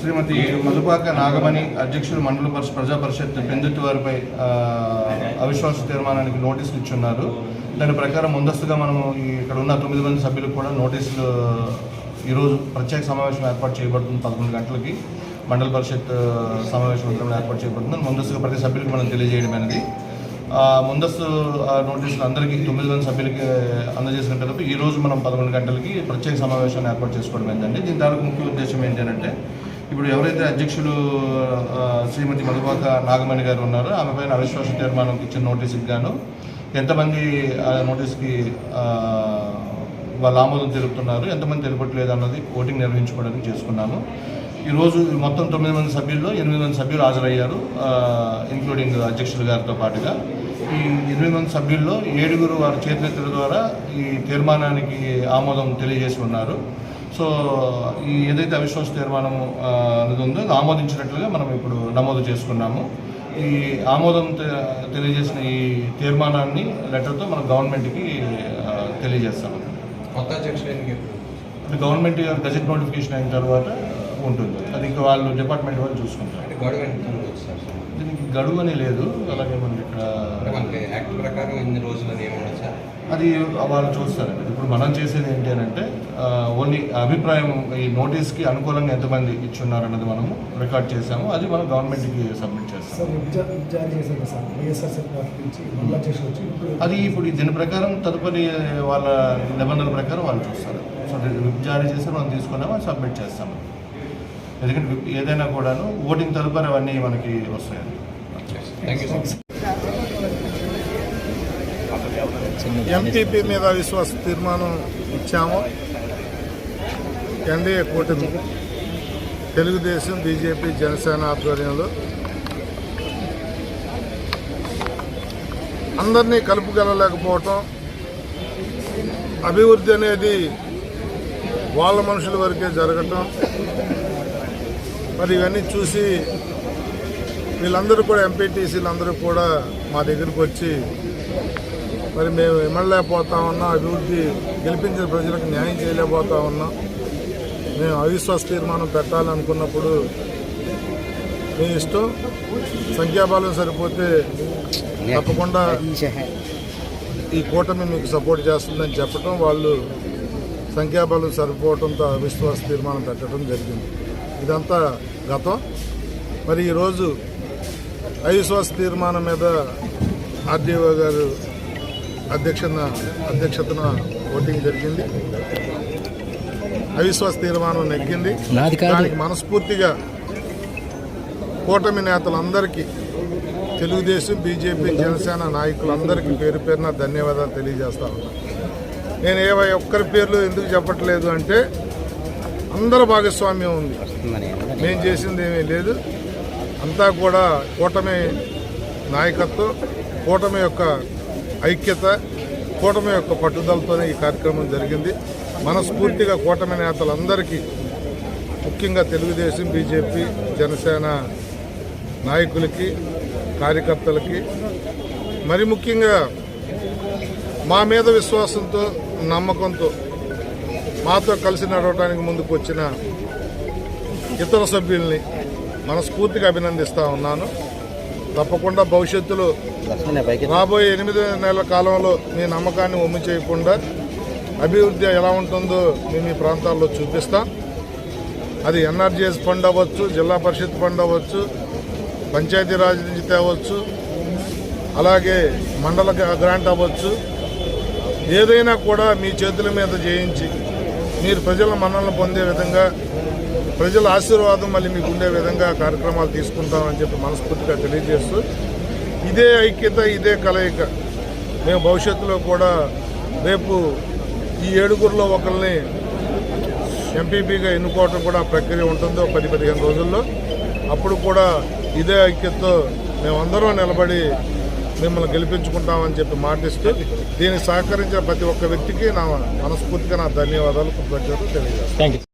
శ్రీమతి మధుపాక నాగమణి అధ్యక్షులు మండల పరిషత్ ప్రజా పరిషత్ పెందుర్తి వారిపై ఆ, అవిశ్వాస తీర్మానానికి నోటీసులు ఇచ్చున్నారు. దాని ప్రకారం ముందస్తుగా మనము ఈ ఇక్కడ ఉన్న తొమ్మిది మంది సభ్యులకు కూడా నోటీసులు ఈరోజు ప్రత్యేక సమావేశం ఏర్పాటు చేయబడుతుంది పదకొండు గంటలకి. మండల పరిషత్ సమావేశం ఏర్పాటు చేయబడుతుంది. ముందస్తుగా ప్రతి సభ్యులకు మనం తెలియజేయడం అనేది ముందస్తు ఆ, నోటీసులు అందరికీ తొమ్మిది మంది సభ్యులకి అందజేసినట్టు ఈరోజు ఈ రోజు మనం పదకొండు గంటలకి ప్రత్యేక సమావేశాన్ని ఏర్పాటు చేసుకోవడం ఏంటంటే దీని దానికి ముఖ్య ఉద్దేశం ఏంటంటే ఇప్పుడు ఎవరైతే అధ్యక్షులు శ్రీమతి మధుబాక నాగమణి గారు ఉన్నారో ఆమె పైన అవిశ్వాస తీర్మానం ఇచ్చిన నోటీసుకి గాను ఎంతమంది ఆ నోటీస్కి వాళ్ళ ఆమోదం తెలుపుతున్నారు ఎంతమంది తెలుపట్లేదు అన్నది ఓటింగ్ నిర్వహించుకోవడానికి చేసుకున్నాము. ఈరోజు మొత్తం తొమ్మిది మంది సభ్యుల్లో ఎనిమిది మంది సభ్యులు హాజరయ్యారు ఇంక్లూడింగ్ అధ్యక్షులు గారితో పాటుగా. ఈ ఎనిమిది మంది సభ్యుల్లో ఏడుగురు వారి చేతులెత్తుల ద్వారా ఈ తీర్మానానికి ఆమోదం తెలియజేసి ఉన్నారు. సో ఈ ఏదైతే అవిశ్వాస తీర్మానం అనేది ఉందో ఆమోదించినట్లుగా మనం ఇప్పుడు నమోదు చేసుకున్నాము. ఈ ఆమోదం తెలియజేసిన ఈ తీర్మానాన్ని లెటర్తో మనం గవర్నమెంట్కి తెలియజేస్తాము. కొత్త అధ్యక్షులు గవర్నమెంట్ గజెట్ నోటిఫికేషన్ అయిన తర్వాత ఉంటుంది. అది ఇంకా వాళ్ళు డిపార్ట్మెంట్ వాళ్ళు చూసుకుంటారు. దీనికి గడువు అని లేదు. అలాగే మనకి ఇక్కడ యాక్ట్ ప్రకారం ఇన్ని ఏమన్నా సార్? అది వాళ్ళు చూస్తారండి. ఇప్పుడు మనం చేసేది ఏంటి అని అంటే ఓన్లీ అభిప్రాయం ఈ నోటీస్కి అనుకూలంగా ఎంతమంది ఇచ్చున్నారు అన్నది మనము రికార్డ్ చేసాము. అది మనం గవర్నమెంట్కి సబ్మిట్ చేస్తాం అది ఇప్పుడు దీని ప్రకారం తదుపరి వాళ్ళ నిబంధనల ప్రకారం వాళ్ళు చూస్తారు. సో విప్ జారీ చేసి మనం తీసుకున్నాము అది సబ్మిట్ చేస్తాము? ఎందుకంటే ఏదైనా కూడాను ఓటింగ్ తదుపరి అవన్నీ మనకి వస్తాయండి. ఎంపీపీ మీద విశ్వాస తీర్మానం ఇచ్చాము. ఎన్డీఏ కూటమి తెలుగుదేశం బీజేపీ జనసేన ఆధ్వర్యంలో అందరినీ కలుపుకెళ్ళలేకపోవటం అభివృద్ధి అనేది వాళ్ళ మనుషుల వరకే జరగటం మరి ఇవన్నీ చూసి వీళ్ళందరూ కూడా ఎంపీటీసీలు అందరూ కూడా మా దగ్గరికి వచ్చి మరి మేము ఇమ్మలేకపోతా ఉన్నాం అభివృద్ధి గెలిపించిన ప్రజలకు న్యాయం చేయలేకపోతా ఉన్నాం. మేము అవిశ్వాస తీర్మానం పెట్టాలనుకున్నప్పుడు మీ ఇష్టం సంఖ్యాబలం సరిపోతే తప్పకుండా ఈ కూటమి మీకు సపోర్ట్ చేస్తుందని చెప్పడం వాళ్ళు సంఖ్యాబలం సరిపోవడంతో అవిశ్వాస తీర్మానం పెట్టడం జరిగింది. ఇదంతా గతం. మరి ఈరోజు అవిశ్వాస తీర్మానం మీద ఆర్డీఓ గారు అధ్యక్షన అధ్యక్షతన ఓటింగ్ జరిగింది. అవిశ్వాస తీర్మానం నెగ్గింది. దానికి మనస్ఫూర్తిగా కూటమి నేతలందరికీ తెలుగుదేశం బీజేపీ జనసేన నాయకులందరికీ పేరు పేరున ధన్యవాదాలు తెలియజేస్తా ఉన్నా. నేను ఏ ఒక్కరి పేర్లు ఎందుకు చెప్పట్లేదు అంటే అందరి భాగస్వామ్యం ఉంది. మేము చేసింది ఏమీ లేదు. అంతా కూడా కూటమి నాయకత్వం కూటమి యొక్క ఐక్యత కూటమి యొక్క పట్టుదలతోనే ఈ కార్యక్రమం జరిగింది. మనస్ఫూర్తిగా కూటమి నేతలందరికీ ముఖ్యంగా తెలుగుదేశం బీజేపీ జనసేన నాయకులకి కార్యకర్తలకి మరి ముఖ్యంగా మా మీద విశ్వాసంతో నమ్మకంతో మాతో కలిసి నడవడానికి ముందుకు వచ్చిన ఇతర సభ్యుల్ని మనస్ఫూర్తిగా అభినందిస్తా ఉన్నాను. తప్పకుండా భవిష్యత్తులో రాబోయే ఎనిమిది నెలల కాలంలో మీ నమ్మకాన్ని ఒమ్ము చేయకుండా అభివృద్ధి ఎలా ఉంటుందో మేము ఈ ప్రాంతాల్లో చూపిస్తాం. అది ఎన్ఆర్జీఎస్ ఫండ్ అవ్వచ్చు జిల్లా పరిషత్ ఫండ్ అవ్వచ్చు పంచాయతీరాజ్ నుంచి తేవచ్చు అలాగే మండల గ్రాంట్ అవ్వచ్చు. ఏదైనా కూడా మీ చేతుల మీద చేయించి మీరు ప్రజల మన్నలను పొందే విధంగా ప్రజల ఆశీర్వాదం మళ్ళీ మీకు ఉండే విధంగా కార్యక్రమాలు తీసుకుంటామని చెప్పి మనస్ఫూర్తిగా తెలియజేస్తూ ఇదే ఐక్యత ఇదే కలయిక. మేము భవిష్యత్తులో కూడా రేపు ఈ ఏడుగురిలో ఒకరిని ఎంపీపీగా ఎన్నుకోవటం కూడా ప్రక్రియ ఉంటుందో పది పదిహేను రోజుల్లో. అప్పుడు కూడా ఇదే ఐక్యతతో మేమందరం నిలబడి మిమ్మల్ని గెలిపించుకుంటామని చెప్పి మాటిస్తూ దీనికి సహకరించిన ప్రతి ఒక్క వ్యక్తికి నా మనస్ఫూర్తిగా నా ధన్యవాదాలు. కృతజ్ఞతలు తెలియజేస్తాను